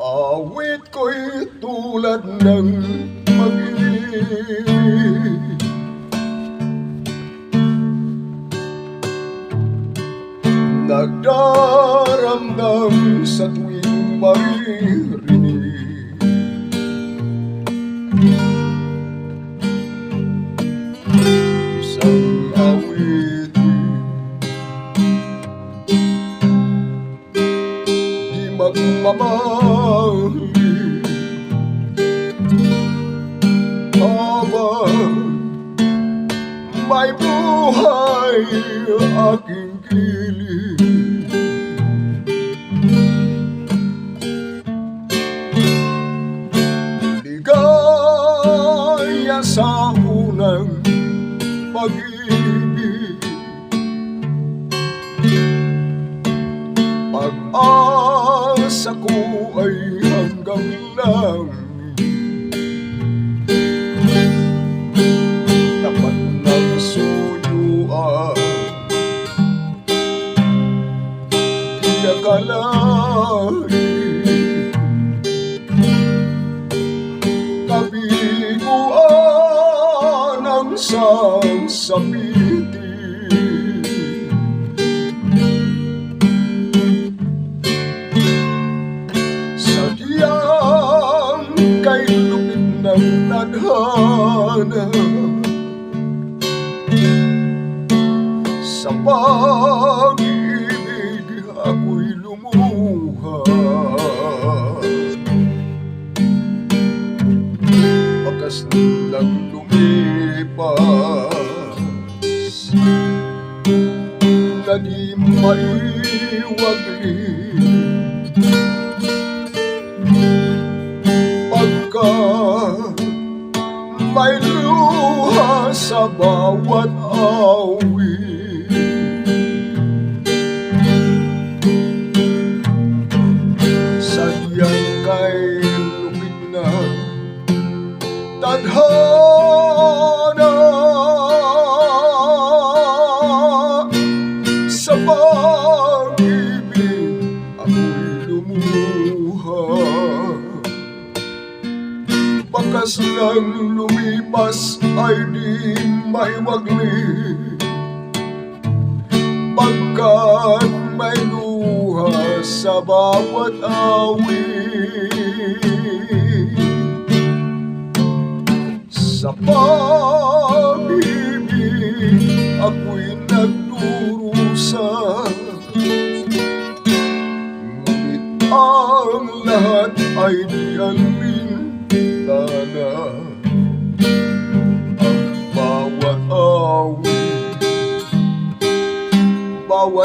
Awit ko'y tulad ng pag-ibig Nagdaramdam sa tuwing maririnig Bakas lang lumipas. Na di maiwagli Pagka may luha sa bawat awit pag-ibig ako'y lumuha Bakas lang lumipas ay di may wagli Pagkat may luha sa bawat awit. Sa pag-ibig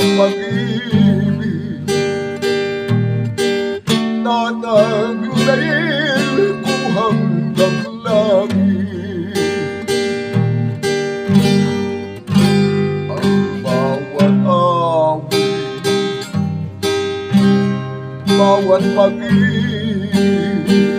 Bawat pag-ibig Tataglayin ko hanggang langit Ang bawat awit Bawat pag-ibig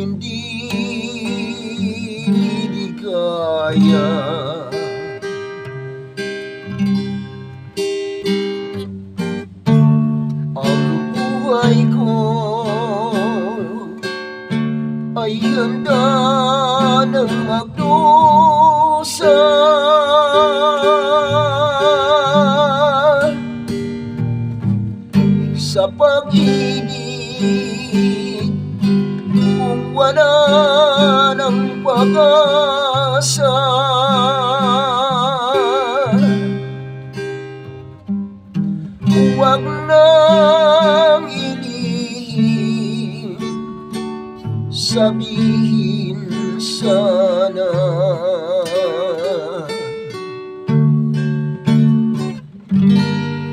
Hindi di kaya ng pag-asa. Huwag nang ilihim Sabihin sana.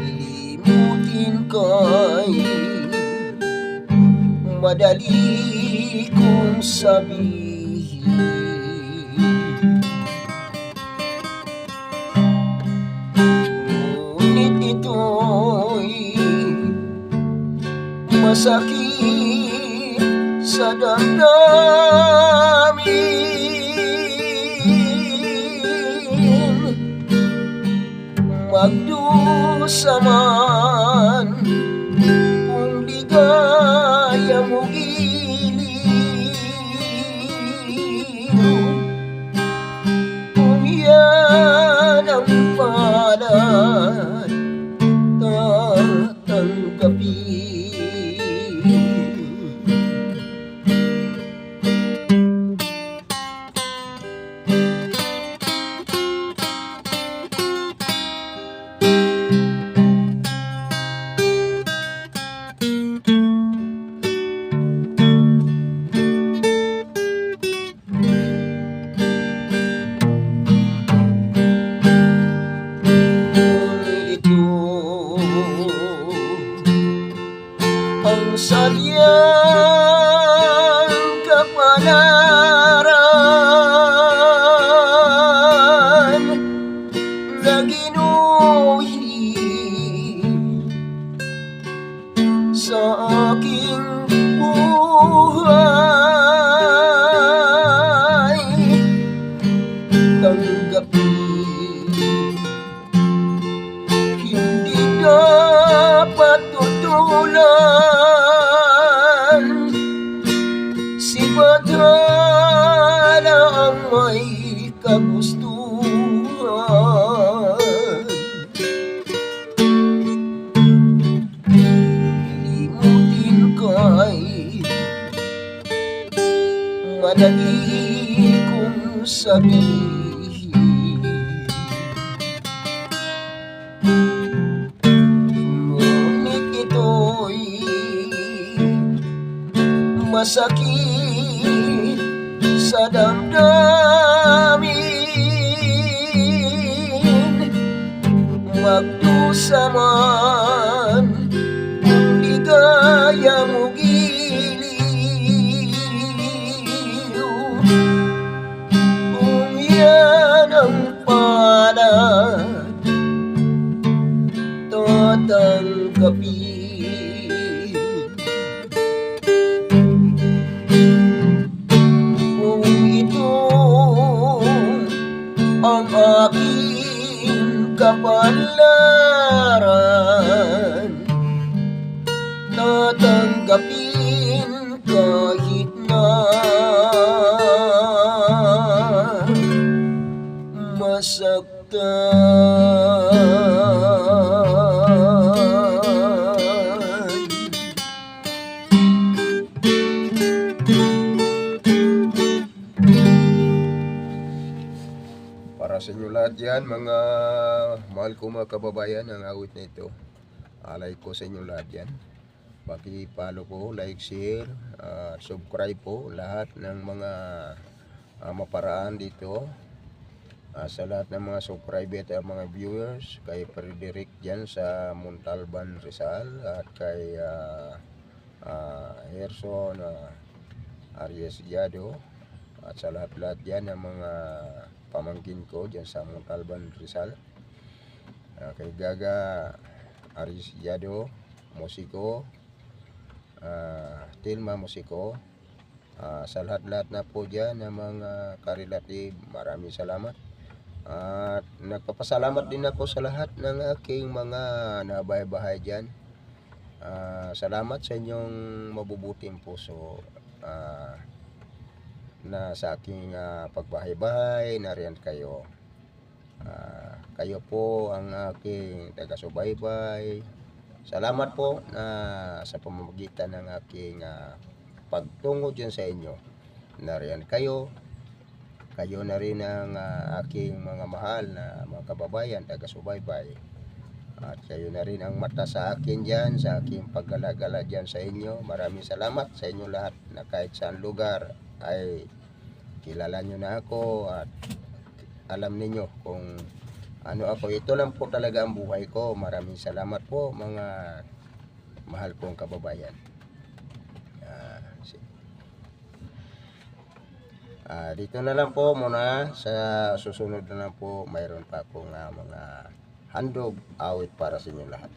Limutin kay Madali kong sabihin. Ngunit ito'y masakit sa damdamin. Magdusa man kung ligaya sa aking buhay. Tanggapin hindi dapat tutulan. Si Bathala ang may kagustuhan sabihin Ngunit ito'y masakit sa damdamin. Magdusa man kung ligaya mo aking kapalaran inyo lahat yan, mga mahal ko mga kababayan, ang awit na ito. Alay ko sa inyo lahat yan. Paki-follow po, like, share, ah, subscribe po lahat ng mga ah, maparaan dito. Ah, sa lahat ng mga subscriber at mga viewers, kay Frederick dyan sa Montalban, Rizal, at kay ah, ah, Herson ah, Arias Yado, at sa lahat-lahat dyan ng mga pamangkin ko dyan sa Montalban, Rizal. Ah, kay Gaga Aris Yado, Musiko, ah, Tilma Musiko, ah, sa lahat-lahat na po dyan ng mga karelative, maraming salamat. At nagpapasalamat din ako sa lahat ng aking mga nabahay-bahay dyan. Ah, salamat sa inyong mabubuting puso. Ah, na sa aking ah, pagbahay-bahay, nariyan kayo. Ah, kayo po ang aking taga-subaybay Salamat po na sa pamamagitan ng aking ah, pagtungo dyan sa inyo. Nariyan kayo, kayo na rin ang ah, aking mga mahal na mga kababayan, taga-subaybay. At kayo na rin ang mata sa akin dyan, sa aking paggalagala dyan sa inyo. Maraming salamat sa inyo lahat na kahit saan lugar ay kilala nyo na ako at alam ninyo kung ano ako. Ito lang po talaga ang buhay ko. Maraming salamat po mga mahal kong kababayan. Ah, dito na lang po muna sa susunod na lang po mayroon pa akong ah, mga handog awit para sa inyo lahat.